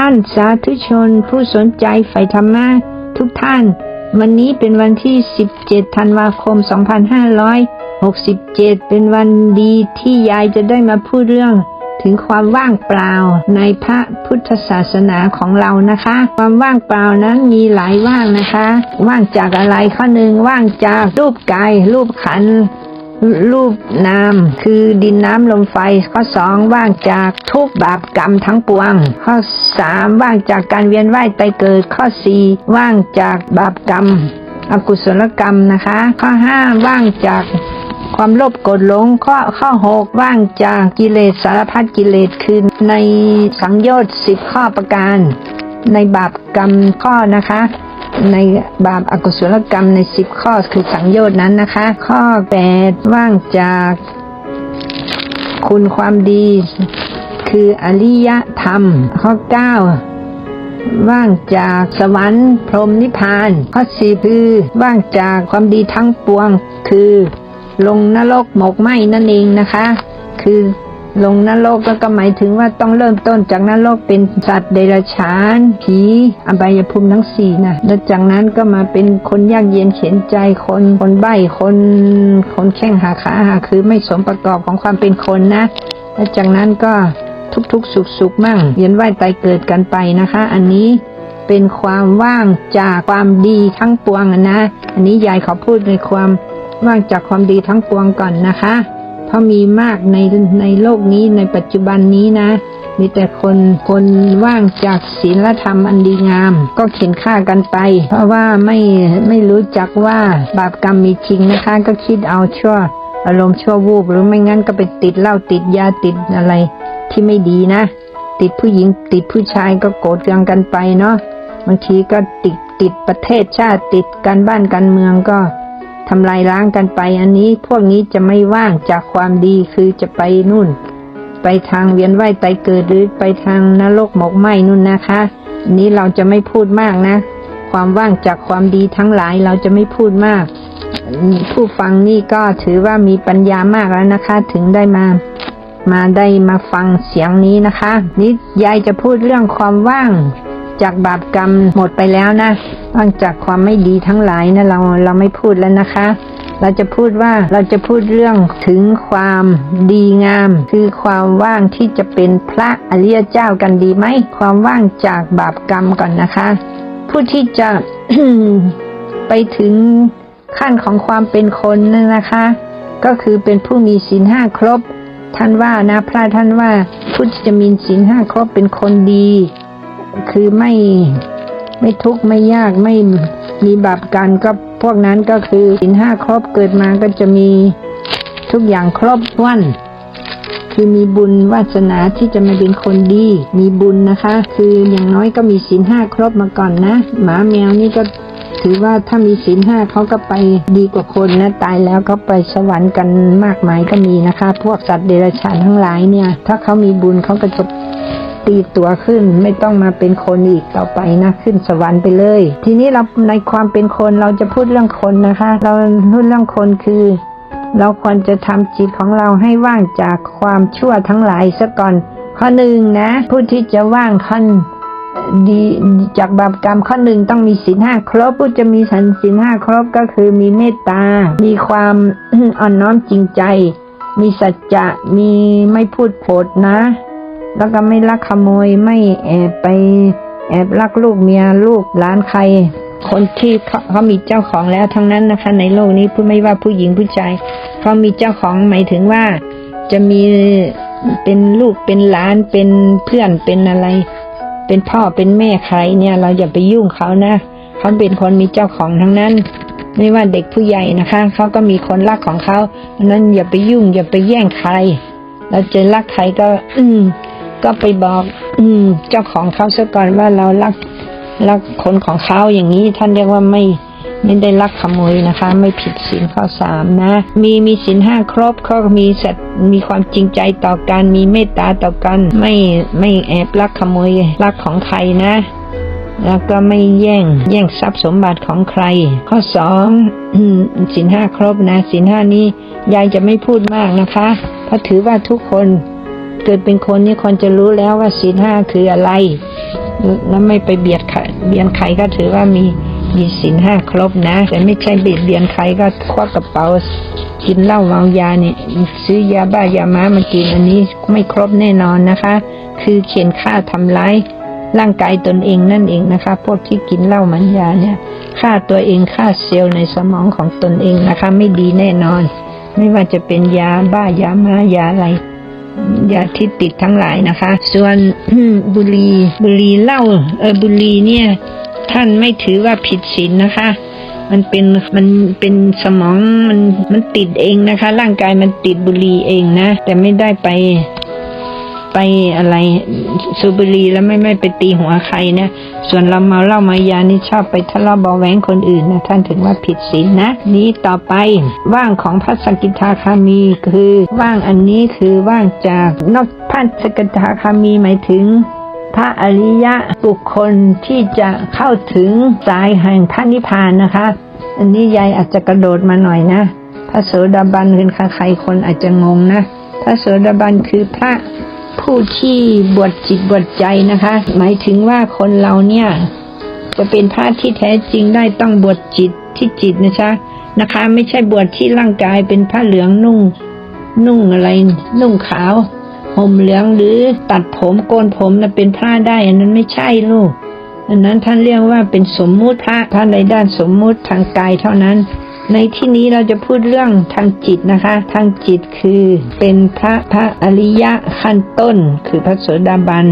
ท่านสาธุชนผู้สนใจใฝ่ธรรมะทุกท่าน วันนี้เป็นวันที่ 17 ธันวาคม 2567 เป็นวันดีที่ยายจะได้มาพูดเรื่อง ถึงความว่างเปล่าในพระพุทธศาสนาของเรานะคะ ความว่างเปล่านั้นมีหลายว่างนะคะ ว่างจากอะไรข้อหนึ่งว่างจากรูปกายรูปขัน รูปนามคือดินน้ำลมไฟ ข้อสองว่างจากทุกบาปกรรมทั้งปวง ข้อสามว่างจากการเวียนว่ายตายเกิด ข้อสี่ว่างจากบาปกรรม อกุศลกรรมนะคะ ข้อห้าว่างจากความโลภโกรธหลงข้อข้อหกว่างจากกิเลสสารพัดกิเลสคือในสังโยชน์สิบข้อประการ ในบาปกรรมข้อนะคะ ในบาปอากุศลกรรมในสิบข้อคือสังโยชน์นั้นนะคะ ข้อแปดว่างจากคุณความดี คืออริยธรรม ข้อเก้าว่างจากสวรรค์พรหมนิพพาน ข้อสี่คือว่างจากความดีทั้งปวง คือ ลงนรกหมกไหมนั่นเองนะคะ คือ ลงนรกแล้วก็หมายถึงว่าต้องเริ่มต้นจากนรกเป็นสัตว์เดรัจฉาน ผีอบายภูมิทั้งสี่นะแล้วจากนั้นก็มาเป็นคนยากเย็นเข็นใจคนคนใบ้คนคนแข้งหาขาหาคือไม่สมประกอบของความเป็นคนนะ แล้วจากนั้นก็ทุกๆ สุขสุขๆมั่งเวียนว่ายตายเกิดกันไปนะคะ อันนี้เป็นความว่างจากความดีทั้งปวงนะ อันนี้ยายขอพูดในความว่างจากความดีทั้งปวงก่อนนะคะ เพราะมีมากในในโลกนี้ในปัจจุบันนี้นะ มีแต่คนคนว่างจากศีลธรรมอันดีงาม ก็เข็นฆ่ากันไป เพราะว่าไม่ไม่รู้จักว่าบาปกรรมมีจริงนะคะ ก็คิดเอาชั่ว อารมณ์ชั่ววูบหรือไม่งั้นก็ไปติดเหล้าติดยาติดอะไร ที่ไม่ดีนะ ติดผู้หญิงติดผู้ชายก็โกรธเคืองกันไปเนาะบางทีก็ติดติดประเทศชาติติดการบ้านการเมืองก็ ทำลายล้างกันไปอันนี้พวกนี้จะไม่ว่างจากความดีคือจะไปนู่น ไปทางเวียนว่ายตายเกิดหรือไปทางนรกหมกไหมนู่นนะคะนนี้เราจะไม่พูดมากนะ ความว่างจากความดีทั้งหลายเราจะไม่พูดมาก ผู้ฟังนี่ก็ถือว่ามีปัญญามากแล้วนะคะ ถึงได้มา มาได้มาฟังเสียงนี้นะคะ นี่ยายจะพูดเรื่องความว่างจากบาปกรรมหมดไปแล้วนะ ว่างจากความไม่ดีทั้งหลายนะเราเราไม่พูดแล้วนะคะ เราจะพูดว่าเราจะพูดเรื่องถึงความดีงาม คือความว่างที่จะเป็นพระอริยเจ้ากันดีไหมความว่างจากบาปกรรมก่อนนะคะ ผู้ที่จะไปถึงขั้นของความเป็นคนนั่นนะคะ ก็คือเป็นผู้มีศีลห้าครบ ท่านว่านะพระท่านว่าผู้ที่จะมีศีลห้าครบเป็นคนดี คือไม่ ไม่ทุกข์ไม่ยากไม่มีบาปกันก็พวกนั้นก็คือศีลห้าครบเกิดมาก็จะมีทุกอย่างครบถ้วนคือมีบุญวาสนาที่จะมาเป็นคนดี มีบุญนะคะ คืออย่างน้อยก็มีศีลห้าครบมาก่อนนะ หมาแมวนี่ก็ถือว่าถ้ามีศีลห้าเขาก็ไปดีกว่าคนนะ ตายแล้วเขาไปสวรรค์กันมากมายก็มีนะคะ พวกสัตว์เดรัจฉานทั้งหลายเนี่ย ถ้าเขามีบุญเขาก็จะ ตีตัวขึ้น ไม่ต้องมาเป็นคนอีกต่อไปนะขึ้นสวรรค์ไปเลย ทีนี้เราในความเป็นคนเราจะพูดเรื่องคนนะคะ เราพูดเรื่องคนคือ เราควรจะทำจิตของเราให้ว่างจากความชั่วทั้งหลายซะก่อน ข้อหนึ่งนะผู้ที่จะว่างขั้นดีจากบาปกรรมข้อหนึ่งต้องมีศีลห้าครบผู้จะมีสันศีลห้าครบก็คือมีเมตตา มีความอ่อนน้อมจริงใจ มีสัจจะ มีไม่พูดโผดนะ แล้วก็ไม่ลักขโมยไม่แอบไป แอบลักลูกเมียลูกหลานใคร คนที่เขาเขามีเจ้าของแล้วทั้งนั้นนะคะ ในโลกนี้ผู้ไม่ว่าผู้หญิงผู้ชายเขามีเจ้าของหมายถึงว่า จะมีเป็นลูกเป็นหลานเป็นเพื่อนเป็นอะไร เป็นพ่อเป็นแม่ใครเนี่ย เราอย่าไปยุ่งเขานะเขาเป็นคนมีเจ้าของทั้งนั้นไม่ว่าเด็กผู้ใหญ่นะคะเขาก็มีคนรักของเขานั้นอย่าไปยุ่ง อย่าไปแย่งใคร เราจอรักใครก็ อื ก็ไปบอก อืม เจ้าของเขาซะก่อนว่าเรารักรักคนของเขาอย่างนี้ท่านเรียกว่าไม่ไม่ได้ลักขโมยนะคะ ไม่ผิดศีลข้อสามนะ มีมีศีลห้าครบเขาก็มีสัตมีความจริงใจต่อกันมีเมตตาต่อกัน ไม่ไม่แอบลักขโมยลักของใครนะ แล้วก็ไม่แย่งแย่งทรัพย์สมบัติของใคร ข้อสองศีลห้าครบนะศีลห้านี้ยายจะไม่พูดมากนะคะ เพราะถือว่าทุกคน เกิดเป็นคนนี่คนจะรู้แล้วว่าศีลห้าคืออะไร แล้วไม่ไปเบียดเบียนใครก็ถือว่ามีมีศีลห้าครบนะ แต่ไม่ใช่เบียดเบียนใครก็ควักกระเป๋ากินเหล้าเมายาเนี่ยซื้อยาบ้ายาม้ามากินอันนี้ไม่ครบแน่นอนนะคะ คือเขียนฆ่าทำร้ายร่างกายตนเองนั่นเองนะคะ พวกที่กินเหล้ามันยาเนี่ยฆ่าตัวเองฆ่าเซลล์ในสมองของตนเองนะคะ ไม่ดีแน่นอน ไม่ว่าจะเป็นยาบ้ายาม้ายาอะไร ยาที่ติดทั้งหลายนะคะ ส่วนบุหรีบุหรีเหล้าเออบุหรีเนี่ย ท่านไม่ถือว่าผิดศีลนะคะ มันเป็นมันเป็นสมองมันมันติดเองนะคะ ร่างกายมันติดบุหรีเองนะ แต่ไม่ได้ไป ไปอะไรสูบบุหรี่แล้วไม่ไม่ไปตีหัวใครนะส่วนเราเมาเหล้ามายานี่ชอบไปทะเลาะเบาแหวงคนอื่นนะท่านถึงว่าผิดศีลนะ นี้ต่อไปว่างของพระสกิทาคามีคือว่างอันนี้คือว่างจากนอกพระสกิทาคามีหมายถึงพระอริยะบุคคลที่จะเข้าถึงสายแห่งพระนิพพานนะคะ อันนี้ยายอาจจะกระโดดมาหน่อยนะ พระโสดาบันเป็นใครคนอาจจะงงนะ พระโสดาบันคือพระ ผู้ที่บวชจิตบวชใจนะคะ หมายถึงว่าคนเราเนี่ย จะเป็นพระที่แท้จริงได้ต้องบวชจิตที่จิตนะจ๊ะนะคะ ไม่ใช่บวชที่ร่างกายเป็นผ้าเหลืองนุ่ง นุ่งอะไร นุ่งขาวห่มเหลืองหรือตัดผมโกนผมนะเป็นพระได้อันนั้นไม่ใช่ลูกอันนั้นท่านเรียกว่าเป็นสมมุติพระท่านในด้านสมมุติทางกายเท่านั้น ในที่นี้เราจะพูดเรื่องทางจิตนะคะ ทางจิตคือเป็นพระพระอริยะขั้นต้น คือพระโสดาบัน